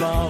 flower.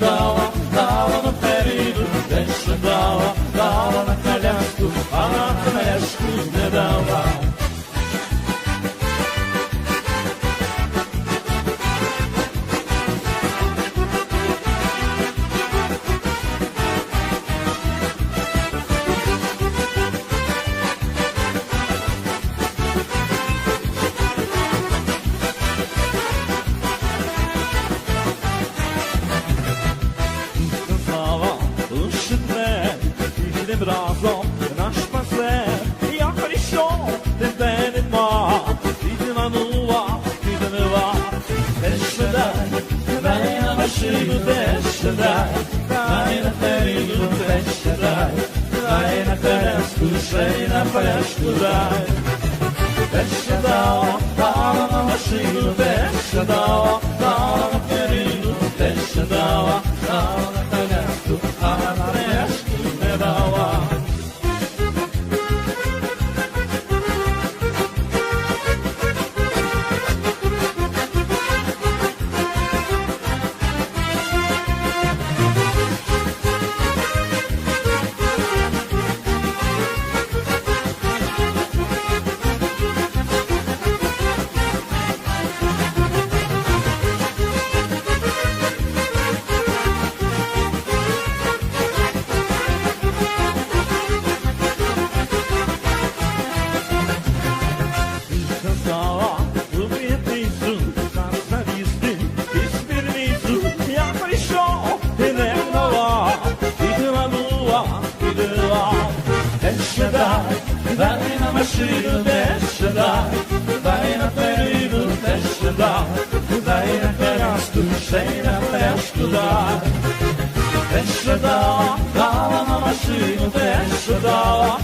dała, dała nam Ferinu, deszcz dała, dała na kaleszku, a na kaleszku nie dała. شينا فيشتداي الشدا طعم وشيل بالشدا الشداع الشداع دعينا مشينا الشداع دعينا فرينا الشداع دعينا فرعستو شينا الشداع الشداع دعنا مشينا الشداع